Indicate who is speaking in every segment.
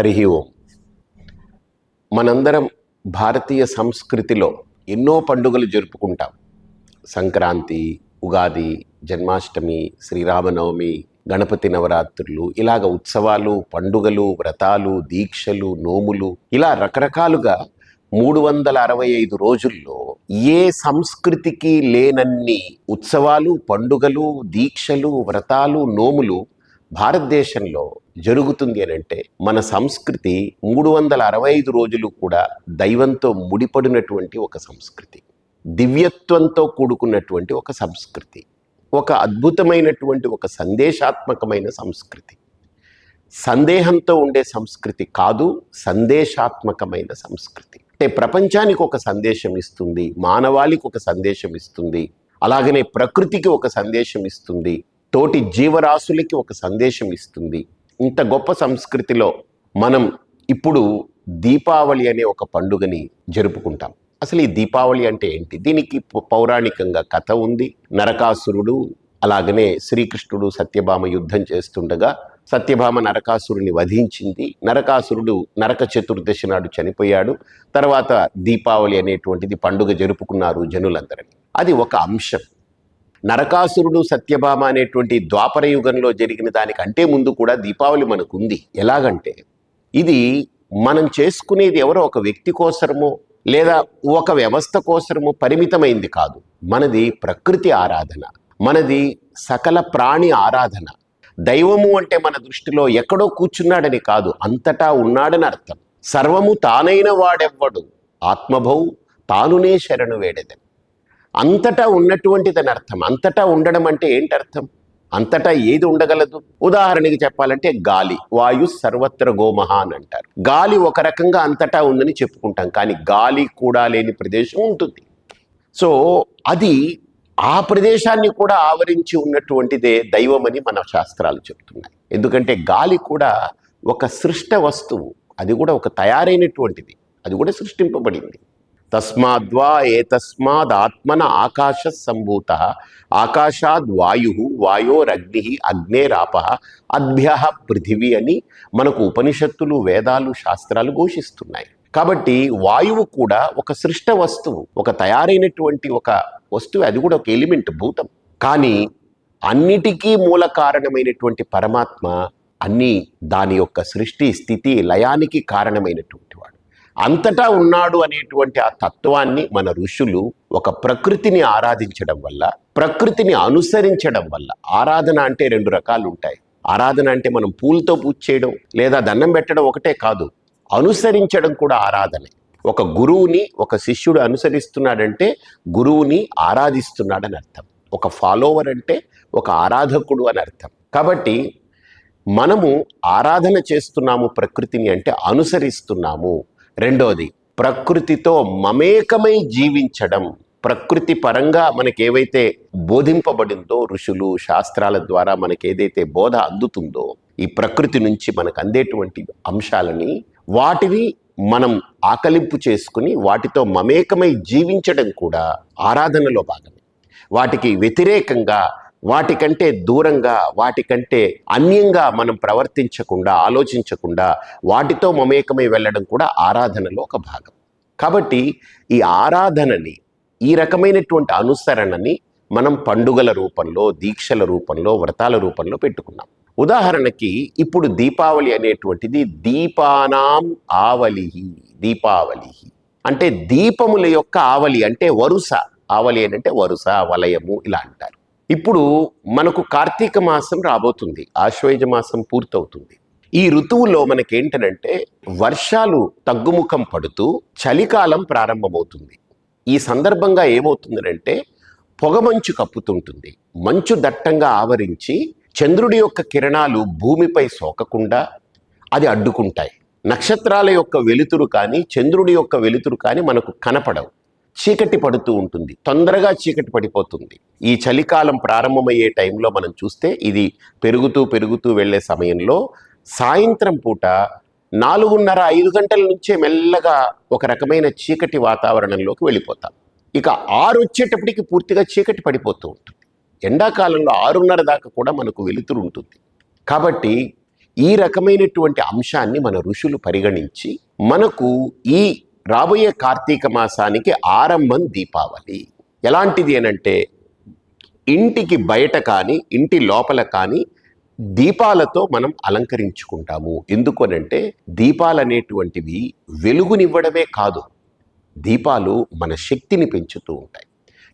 Speaker 1: హరి ఓం. మనందరం భారతీయ సంస్కృతిలో ఎన్నో పండుగలు జరుపుకుంటాం. సంక్రాంతి ఉగాది జన్మాష్టమి శ్రీరామనవమి గణపతి నవరాత్రులు ఇలాగ ఉత్సవాలు పండుగలు వ్రతాలు దీక్షలు నోములు ఇలా రకరకాలుగా మూడు వందల అరవై ఐదు రోజుల్లో ఏ సంస్కృతికి లేనన్ని ఉత్సవాలు పండుగలు దీక్షలు వ్రతాలు నోములు భారతదేశంలో జరుగుతుంది అని అంటే మన సంస్కృతి మూడు వందల అరవై ఐదు రోజులు కూడా దైవంతో ముడిపడినటువంటి ఒక సంస్కృతి దివ్యత్వంతో కూడుకున్నటువంటి ఒక సంస్కృతి ఒక అద్భుతమైనటువంటి ఒక సందేశాత్మకమైన సంస్కృతి. సందేహంతో ఉండే సంస్కృతి కాదు సందేశాత్మకమైన సంస్కృతి. అంటే ప్రపంచానికి ఒక సందేశం ఇస్తుంది మానవాళికి ఒక సందేశం ఇస్తుంది అలాగనే ప్రకృతికి ఒక సందేశం ఇస్తుంది తోటి జీవరాశులకి ఒక సందేశం ఇస్తుంది ఇంత గొప్ప సంస్కృతిలో మనం ఇప్పుడు దీపావళి అనే ఒక పండుగని జరుపుకుంటాం. అసలు ఈ దీపావళి అంటే ఏంటి? దీనికి పౌరాణికంగా కథ ఉంది. నరకాసురుడు అలాగనే శ్రీకృష్ణుడు సత్యభామ యుద్ధం చేస్తుండగా సత్యభామ నరకాసురుని వధించింది. నరకాసురుడు నరక చతుర్దశి నాడు చనిపోయాడు. తర్వాత దీపావళి అనేటువంటిది పండుగ జరుపుకున్నారు జనులందరినీ అది ఒక అంశం. నరకాసురుడు సత్యభామ అనేటువంటి ద్వాపర యుగంలో జరిగిన దానికంటే ముందు కూడా దీపావళి మనకుంది. ఎలాగంటే ఇది మనం చేసుకునేది ఎవరో ఒక వ్యక్తి కోసరమో లేదా ఒక వ్యవస్థ కోసరము పరిమితమైంది కాదు. మనది ప్రకృతి ఆరాధన మనది సకల ప్రాణి ఆరాధన. దైవము అంటే మన దృష్టిలో ఎక్కడో కూర్చున్నాడని కాదు అంతటా ఉన్నాడని అర్థం. సర్వము తానైన వాడెవ్వడు. ఆత్మభౌ తానునే శరణు వేడెదను అంతటా ఉన్నటువంటిదని అర్థం. అంతటా ఉండడం అంటే ఏంటి అర్థం అంతటా ఏది ఉండగలదు? ఉదాహరణకి చెప్పాలంటే గాలి. వాయు సర్వత్ర గోమహ అని అంటారు. గాలి ఒక రకంగా అంతటా ఉందని చెప్పుకుంటాం. కానీ గాలి కూడా లేని ప్రదేశం ఉంటుంది. సో అది ఆ ప్రదేశాన్ని కూడా ఆవరించి ఉన్నటువంటిదే దైవమని మన శాస్త్రాలు చెప్తున్నాయి. ఎందుకంటే గాలి కూడా ఒక సృష్ట వస్తువు. అది కూడా ఒక తయారైనటువంటిది. అది కూడా సృష్టింపబడింది. తస్మాద్వా ఏతస్మాద్ ఆత్మన ఆకాశ సంభూత ఆకాశాద్ వాయు వాయోరగ్ని అగ్నేరాప అద్భ్య పృథివీ అని మనకు ఉపనిషత్తులు వేదాలు శాస్త్రాలు ఘోషిస్తున్నాయి. కాబట్టి వాయువు కూడా ఒక సృష్ట వస్తువు ఒక తయారైనటువంటి ఒక వస్తువు అది కూడా ఒక ఎలిమెంట్ భూతం. కానీ అన్నిటికీ మూల కారణమైనటువంటి పరమాత్మ అన్నీ దాని యొక్క సృష్టి స్థితి లయానికి కారణమైనటువంటి వాడు. అంతటా ఉన్నాడు అనేటువంటి ఆ తత్వాన్ని మన ఋషులు ఒక ప్రకృతిని ఆరాధించడం వల్ల ప్రకృతిని అనుసరించడం వల్ల ఆరాధన అంటే రెండు రకాలు ఉంటాయి ఆరాధన అంటే మనం పూలతో పూజ చేయడం లేదా దండం పెట్టడం ఒకటే కాదు అనుసరించడం కూడా ఆరాధనే. ఒక గురువుని ఒక శిష్యుడు అనుసరిస్తున్నాడంటే గురువుని ఆరాధిస్తున్నాడని అర్థం. ఒక ఫాలోవర్ అంటే ఒక ఆరాధకుడు అని అర్థం. కాబట్టి మనము ఆరాధన చేస్తున్నాము ప్రకృతిని అంటే అనుసరిస్తున్నాము. రెండోది ప్రకృతితో మమేకమై జీవించడం. ప్రకృతి పరంగా మనకి ఏవైతే బోధింపబడిందో ఋషులు శాస్త్రాల ద్వారా మనకి ఏదైతే బోధ అందుతుందో ఈ ప్రకృతి నుంచి మనకు అందేటువంటి అంశాలని వాటిని మనం ఆకలింపు చేసుకుని వాటితో మమేకమై జీవించడం కూడా ఆరాధనలో భాగమే. వాటికి వ్యతిరేకంగా వాటికంటే దూరంగా వాటికంటే అన్యంగా మనం ప్రవర్తించకుండా ఆలోచించకుండా వాటితో మమేకమై వెళ్ళడం కూడా ఆరాధనలో ఒక భాగం. కాబట్టి ఈ ఆరాధనని ఈ రకమైనటువంటి అనుసరణని మనం పండుగల రూపంలో దీక్షల రూపంలో వ్రతాల రూపంలో పెట్టుకున్నాం. ఉదాహరణకి ఇప్పుడు దీపావళి అనేటువంటిది దీపానాం ఆవలి దీపావళి అంటే దీపముల యొక్క ఆవలి అంటే వరుస. ఆవలి ఏంటంటే అంటే వరుస వలయము ఇలా అంటారు. ఇప్పుడు మనకు కార్తీక మాసం రాబోతుంది ఆశ్వయుజ మాసం పూర్తవుతుంది. ఈ ఋతువులో మనకేంటనంటే వర్షాలు తగ్గుముఖం పడుతూ చలికాలం ప్రారంభమవుతుంది. ఈ సందర్భంగా ఏమవుతుందంటే పొగమంచు కప్పుతుంటుంది. మంచు దట్టంగా ఆవరించి చంద్రుడి యొక్క కిరణాలు భూమిపై సోకకుండా అది అడ్డుకుంటాయి. నక్షత్రాల యొక్క వెలుతురు కానీ చంద్రుడి యొక్క వెలుతురు కానీ మనకు కనపడవు. చీకటి పడుతూ ఉంటుంది. తొందరగా చీకటి పడిపోతుంది. ఈ చలికాలం ప్రారంభమయ్యే టైంలో మనం చూస్తే ఇది పెరుగుతూ పెరుగుతూ వెళ్ళే సమయంలో సాయంత్రం పూట నాలుగున్నర ఐదు గంటల నుంచే మెల్లగా ఒక రకమైన చీకటి వాతావరణంలోకి వెళ్ళిపోతాం. ఇక ఆరు వచ్చేటప్పటికి పూర్తిగా చీకటి పడిపోతూ ఉంటుంది. ఎండాకాలంలో ఆరున్నర దాకా కూడా మనకు వెలుతురు ఉంటుంది. కాబట్టి ఈ రకమైనటువంటి అంశాన్ని మన ఋషులు పరిగణించి మనకు ఈ రాబోయే కార్తీక మాసానికి ఆరంభం దీపావళి. ఎలాంటిది అనంటే ఇంటికి బయట కానీ ఇంటి లోపల కానీ దీపాలతో మనం అలంకరించుకుంటాము. ఎందుకు అనంటే దీపాలు అనేటువంటివి వెలుగునివ్వడమే కాదు దీపాలు మన శక్తిని పెంచుతూ ఉంటాయి.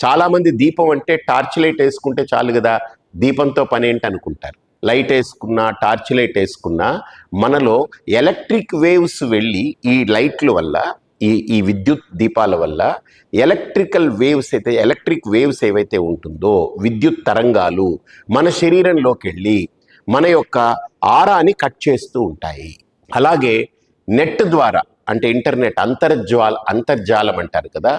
Speaker 1: చాలామంది దీపం అంటే టార్చ్ లైట్ వేసుకుంటే చాలు కదా దీపంతో పని ఏంటి అనుకుంటారు లైట్ వేసుకున్నా టార్చ్ లైట్ వేసుకున్నా మనలో ఎలక్ట్రిక్ వేవ్స్ వెళ్ళి ఈ లైట్ల వల్ల ఈ ఈ విద్యుత్ దీపాల వల్ల ఎలక్ట్రికల్ వేవ్స్ అయితే ఎలక్ట్రిక్ వేవ్స్ ఏవైతే ఉంటుందో విద్యుత్ తరంగాలు మన శరీరంలోకి వెళ్ళి మన యొక్క ఆరాని కట్ చేస్తూ ఉంటాయి. అలాగే నెట్ ద్వారా అంటే ఇంటర్నెట్ అంతర్జాల అంతర్జాలం అంటారు కదా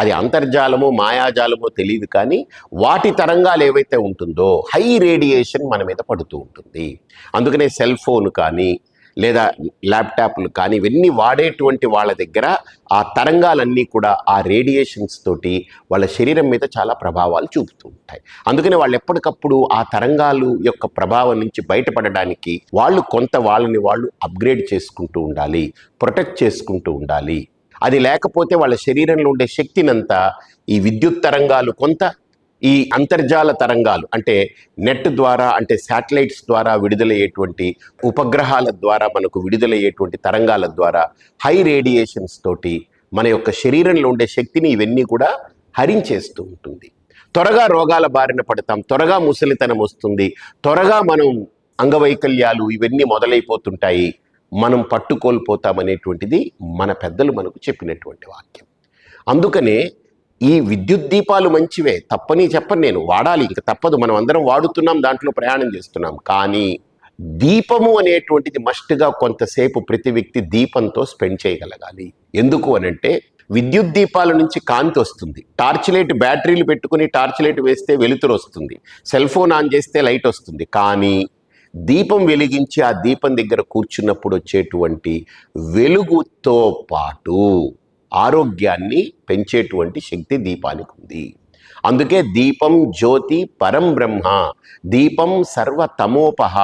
Speaker 1: అది అంతర్జాలమో మాయాజాలమో తెలియదు కానీ వాటి తరంగాలు ఏవైతే ఉంటుందో హై రేడియేషన్ మన మీద పడుతూ ఉంటుంది. అందుకనే సెల్ ఫోన్ కానీ లేదా ల్యాప్టాప్లు కానీ ఇవన్నీ వాడేటువంటి వాళ్ళ దగ్గర ఆ తరంగాలన్నీ కూడా ఆ రేడియేషన్స్ తోటి వాళ్ళ శరీరం మీద చాలా ప్రభావాలు చూపుతూ ఉంటాయి అందుకని వాళ్ళు ఎప్పటికప్పుడు ఆ తరంగాలు యొక్క ప్రభావం నుంచి బయటపడడానికి వాళ్ళు కొంత వాళ్ళని వాళ్ళు అప్గ్రేడ్ చేసుకుంటూ ఉండాలి ప్రొటెక్ట్ చేసుకుంటూ ఉండాలి. అది లేకపోతే వాళ్ళ శరీరంలో ఉండే శక్తినంతా ఈ విద్యుత్ తరంగాలు కొంత ఈ అంతర్జాల తరంగాలు అంటే నెట్ ద్వారా అంటే శాటిలైట్స్ ద్వారా విడుదలయ్యేటువంటి ఉపగ్రహాల ద్వారా మనకు విడుదలయ్యేటువంటి తరంగాల ద్వారా హై రేడియేషన్స్ తోటి మన యొక్క శరీరంలో ఉండే శక్తిని ఇవన్నీ కూడా హరించేస్తూ ఉంటుంది. త్వరగా రోగాల బారిన పడతాం త్వరగా ముసలితనం వస్తుంది త్వరగా మనం అంగవైకల్యాలు ఇవన్నీ మొదలైపోతుంటాయి మనం పట్టుకోల్పోతామనేటువంటిది మన పెద్దలు మనకు చెప్పినటువంటి వాక్యం. అందుకనే ఈ విద్యుత్ దీపాలు మంచివే. తప్పని చెప్పను నేను. వాడాలి. ఇంకా తప్పదు. మనం అందరం వాడుతున్నాం దాంట్లో ప్రయాణం చేస్తున్నాం. కానీ దీపము అనేటువంటిది మస్ట్గా కొంతసేపు ప్రతి వ్యక్తి దీపంతో స్పెండ్ చేయగలగాలి. ఎందుకు అనంటే విద్యుత్ దీపాల నుంచి కాంతి వస్తుంది. టార్చ్ లైట్ బ్యాటరీలు పెట్టుకుని టార్చ్ లైట్ వేస్తే వెలుతురు వస్తుంది. సెల్ ఫోన్ ఆన్ చేస్తే లైట్ వస్తుంది. కానీ దీపం వెలిగించి ఆ దీపం దగ్గర కూర్చున్నప్పుడు వచ్చేటువంటి వెలుగుతో పాటు ఆరోగ్యాన్ని పెంచేటువంటి శక్తి దీపానికి ఉంది. అందుకే దీపం జ్యోతి పరం బ్రహ్మ దీపం సర్వతమోపహ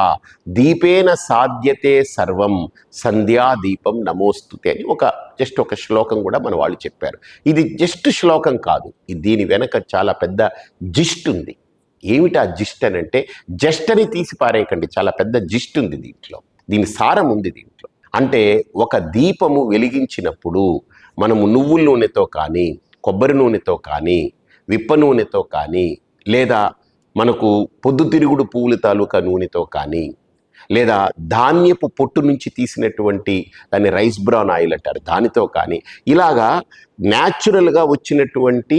Speaker 1: దీపేన సాధ్యతే సర్వం సంధ్యా దీపం నమోస్తుతే అని ఒక జస్ట్ ఒక శ్లోకం కూడా మన వాళ్ళు చెప్పారు. ఇది జస్ట్ శ్లోకం కాదు దీని వెనక చాలా పెద్ద జిస్ట్ ఉంది. ఏమిటి ఆ జిస్ట్ అని అంటే జస్ట్ అని తీసి పారేయకండి చాలా పెద్ద జిస్ట్ ఉంది దీంట్లో. దీని సారం ఉంది దీంట్లో. అంటే ఒక దీపము వెలిగించినప్పుడు మనము నువ్వుల నూనెతో కానీ కొబ్బరి నూనెతో కానీ విప్ప నూనెతో కానీ లేదా మనకు పొద్దుతిరుగుడు పువ్వుల తాలూకా నూనెతో కానీ లేదా ధాన్యపు పొట్టు నుంచి తీసినటువంటి దాన్ని రైస్ బ్రౌన్ ఆయిల్ అంటారు. దానితో కానీ ఇలాగా న్యాచురల్గా వచ్చినటువంటి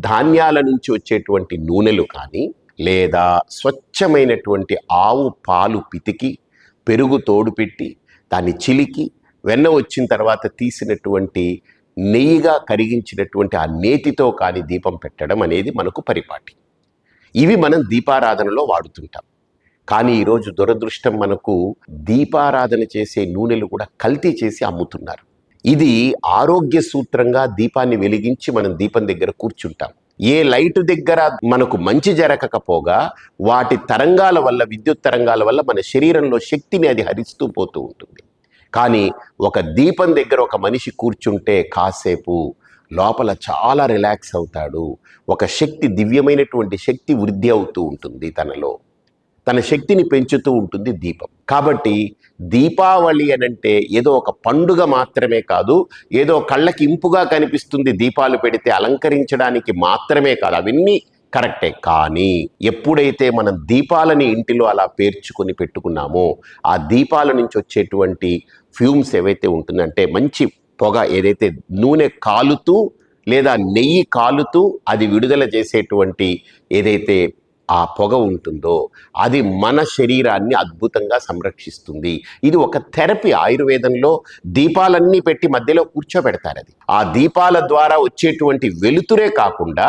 Speaker 1: ధాన్యాల నుంచి వచ్చేటువంటి నూనెలు కానీ లేదా స్వచ్ఛమైనటువంటి ఆవు పాలు పితికి పెరుగు తోడు పెట్టి దాన్ని చిలికి వెన్న వచ్చిన తర్వాత తీసినటువంటి నెయ్యిగా కరిగించినటువంటి ఆ నేతితో కానీ దీపం పెట్టడం అనేది మనకు పరిపాటి. ఇవి మనం దీపారాధనలో వాడుతుంటాం. కానీ ఈరోజు దురదృష్టం మనకు దీపారాధన చేసే నూనెలు కూడా కల్తీ చేసి అమ్ముతున్నారు. ఇది ఆరోగ్య సూత్రంగా దీపాన్ని వెలిగించి మనం దీపం దగ్గర కూర్చుంటాం. ఏ లైట్ దగ్గర మనకు మంచి జరగకపోగా వాటి తరంగాల వల్ల విద్యుత్ తరంగాల వల్ల మన శరీరంలో శక్తిని అది హరిస్తూ పోతూ ఉంటుంది. కానీ ఒక దీపం దగ్గర ఒక మనిషి కూర్చుంటే కాసేపు లోపల చాలా రిలాక్స్ అవుతాడు. ఒక శక్తి దివ్యమైనటువంటి శక్తి వృద్ధి అవుతూ ఉంటుంది తనలో. తన శక్తిని పెంచుతూ ఉంటుంది దీపం. కాబట్టి దీపావళి అనంటే ఏదో ఒక పండుగ మాత్రమే కాదు ఏదో కళ్ళకి ఇంపుగా కనిపిస్తుంది దీపాలు పెడితే అలంకరించడానికి మాత్రమే కాదు. అవన్నీ కరెక్టే. కానీ ఎప్పుడైతే మనం దీపాలని ఇంటిలో అలా పేర్చుకొని పెట్టుకున్నామో ఆ దీపాల నుంచి వచ్చేటువంటి ఫ్యూమ్స్ ఏవైతే ఉంటుందంటే మంచి పొగ ఏదైతే నూనె కాలుతూ లేదా నెయ్యి కాలుతూ అది విడుదల చేసేటువంటి ఏదైతే ఆ పొగ ఉంటుందో అది మన శరీరాన్ని అద్భుతంగా సంరక్షిస్తుంది. ఇది ఒక థెరపీ ఆయుర్వేదంలో దీపాలన్నీ పెట్టి మధ్యలో కూర్చోబెడతారు అది. ఆ దీపాల ద్వారా వచ్చేటువంటి వెలుతురే కాకుండా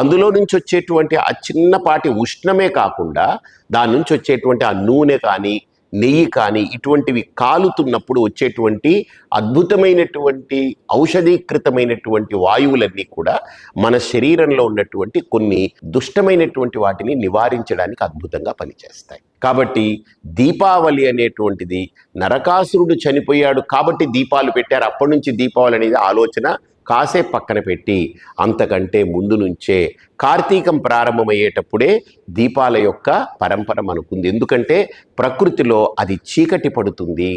Speaker 1: అందులో నుంచి వచ్చేటువంటి ఆ చిన్నపాటి ఉష్ణమే కాకుండా దాని నుంచి వచ్చేటువంటి ఆ నూనె కానీ నెయ్యి కానీ ఇటువంటివి కాలుతున్నప్పుడు వచ్చేటువంటి అద్భుతమైనటువంటి ఔషధీకృతమైనటువంటి వాయువులన్నీ కూడా మన శరీరంలో ఉన్నటువంటి కొన్ని దుష్టమైనటువంటి వాటిని నివారించడానికి అద్భుతంగా పనిచేస్తాయి. కాబట్టి దీపావళి అనేటువంటిది నరకాసురుడు చనిపోయాడు కాబట్టి దీపాలు పెట్టారు. అప్పటి నుంచి దీపావళి అనేది ఆలోచన కాసే పక్కన పెట్టి అంతకంటే ముందు నుంచే కార్తీకం ప్రారంభమయ్యేటప్పుడే దీపాల యొక్క పరంపర మనకుంది ఎందుకంటే ప్రకృతిలో అది చీకటి పడుతుంది.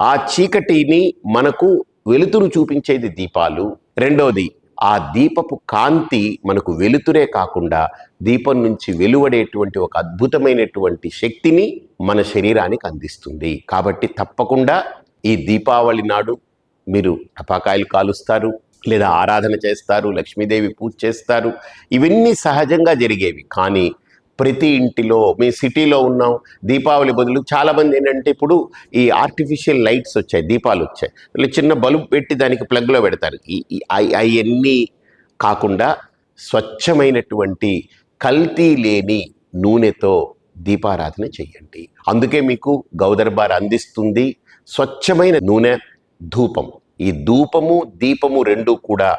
Speaker 1: ఆ చీకటిని మనకు వెలుతురు చూపించేది దీపాలు. రెండోది ఆ దీపపు కాంతి మనకు వెలుతురే కాకుండా దీపం నుంచి వెలువడేటువంటి ఒక అద్భుతమైనటువంటి శక్తిని మన శరీరానికి అందిస్తుంది. కాబట్టి తప్పకుండా ఈ దీపావళి నాడు మీరు టపాకాయలు కాలుస్తారు. లేదా ఆరాధన చేస్తారు లక్ష్మీదేవి పూజ చేస్తారు. ఇవన్నీ సహజంగా జరిగేవి. కానీ ప్రతి ఇంటిలో మీ సిటీలో ఉన్నాం దీపావళి బదులు చాలామంది ఏంటంటే ఇప్పుడు ఈ ఆర్టిఫిషియల్ లైట్స్ వచ్చాయి దీపాలు వచ్చాయి. చిన్న బల్బు పెట్టి దానికి ప్లగ్లో పెడతారు. అవన్నీ కాకుండా స్వచ్ఛమైనటువంటి కల్తీ లేని నూనెతో దీపారాధన చేయండి. అందుకే మీకు గౌదర్బార్ అందిస్తుంది స్వచ్ఛమైన నూనె ధూపం. ఈ ధూపము దీపము రెండు కూడా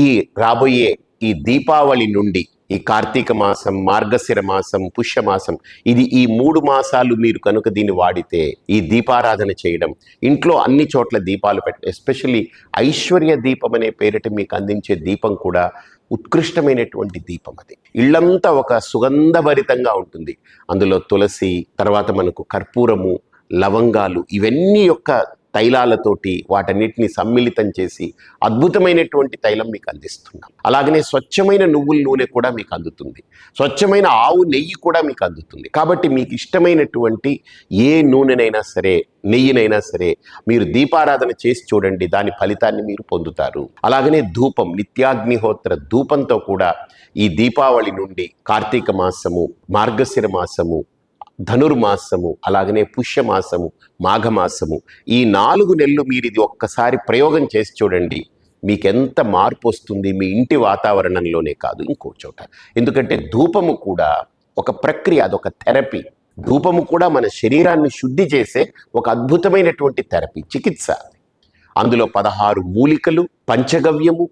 Speaker 1: ఈ రాబోయే ఈ దీపావళి నుండి ఈ కార్తీక మాసం మార్గశిర మాసం పుష్యమాసం ఇది ఈ మూడు మాసాలు మీరు కనుక దీన్ని వాడితే ఈ దీపారాధన చేయడం ఇంట్లో అన్ని చోట్ల దీపాలు పెట్ట ఎస్పెషల్లీ ఐశ్వర్య దీపం అనే పేరిట మీకు అందించే దీపం కూడా ఉత్కృష్టమైనటువంటి దీపం అది. ఇళ్ళంతా ఒక సుగంధభరితంగా ఉంటుంది. అందులో తులసి తర్వాత మనకు కర్పూరము లవంగాలు ఇవన్నీ యొక్క తైలాలతోటి వాటన్నిటిని సమ్మిళితం చేసి అద్భుతమైనటువంటి తైలం మీకు అందిస్తున్నాం. అలాగనే స్వచ్ఛమైన నువ్వుల నూనె కూడా మీకు అందుతుంది. స్వచ్ఛమైన ఆవు నెయ్యి కూడా మీకు అందుతుంది. కాబట్టి మీకు ఇష్టమైనటువంటి ఏ నూనెనైనా సరే నెయ్యినైనా సరే మీరు దీపారాధన చేసి చూడండి దాని ఫలితాన్ని మీరు పొందుతారు. అలాగనే ధూపం నిత్యాగ్నిహోత్ర ధూపంతో కూడా ఈ దీపావళి నుండి కార్తీక మాసము మార్గశిర మాసము ధనుర్మాసము అలాగనే పుష్యమాసము మాఘమాసము ఈ నాలుగు నెలలు మీరు ఇది ఒక్కసారి ప్రయోగం చేసి చూడండి. మీకు ఎంత మార్పు వస్తుంది? మీ ఇంటి వాతావరణంలోనే కాదు ఇంకో చోట. ఎందుకంటే ధూపము కూడా ఒక ప్రక్రియ అదొక థెరపీ. ధూపము కూడా మన శరీరాన్ని శుద్ధి చేసే ఒక అద్భుతమైనటువంటి థెరపీ చికిత్స అందులో పదహారు మూలికలు పంచగవ్యము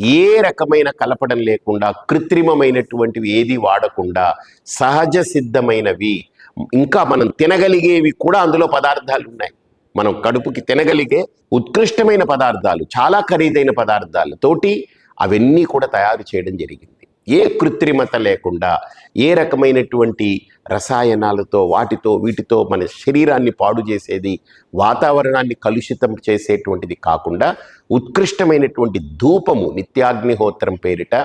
Speaker 1: ఏ రకమైన కలపడం లేకుండా కృత్రిమమైనటువంటివి ఏది వాడకుండా సహజ సిద్ధమైనవి. ఇంకా మనం తినగలిగేవి కూడా అందులో పదార్థాలు ఉన్నాయి. మనం కడుపుకి తినగలిగే ఉత్కృష్టమైన పదార్థాలు చాలా ఖరీదైన పదార్థాలతోటి అవన్నీ కూడా తయారు చేయడం జరిగింది. ఏ కృత్రిమత లేకుండా ఏ రకమైనటువంటి రసాయనాలతో వాటితో వీటితో మన శరీరాన్ని పాడు చేసేది వాతావరణాన్ని కలుషితం చేసేటువంటిది కాకుండా ఉత్కృష్టమైనటువంటి ధూపము నిత్యాగ్నిహోత్రం పేరిట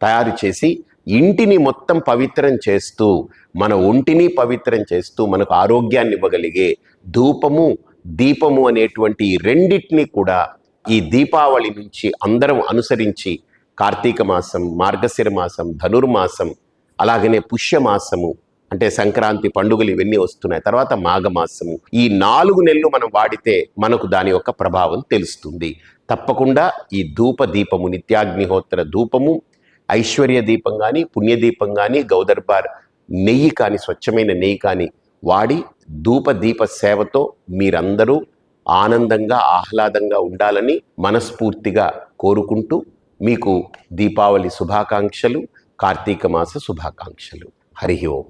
Speaker 1: తయారు చేసి ఇంటిని మొత్తం పవిత్రం చేస్తూ మన ఒంటిని పవిత్రం చేస్తూ మనకు ఆరోగ్యాన్ని ఇవ్వగలిగే ధూపము దీపము అనేటువంటి రెండిటిని కూడా ఈ దీపావళి నుంచి అందరం అనుసరించి కార్తీక మాసం మార్గశిర మాసం ధనుర్మాసం అలాగనే పుష్యమాసము అంటే సంక్రాంతి పండుగలు ఇవన్నీ వస్తున్నాయి. తర్వాత మాఘమాసము. ఈ నాలుగు నెలలు మనం వాడితే మనకు దాని యొక్క ప్రభావం తెలుస్తుంది. తప్పకుండా ఈ ధూప దీపము నిత్యాగ్నిహోత్ర ధూపము ఐశ్వర్య దీపం కానీ పుణ్యదీపం కానీ గౌదర్బార్ నెయ్యి కానీ స్వచ్ఛమైన నెయ్యి కానీ వాడి ధూప దీప సేవతో మీరందరూ ఆనందంగా ఆహ్లాదంగా ఉండాలని మనస్ఫూర్తిగా కోరుకుంటూ మీకు దీపావళి శుభాకాంక్షలు కార్తీక మాస శుభాకాంక్షలు. హరి ఓం.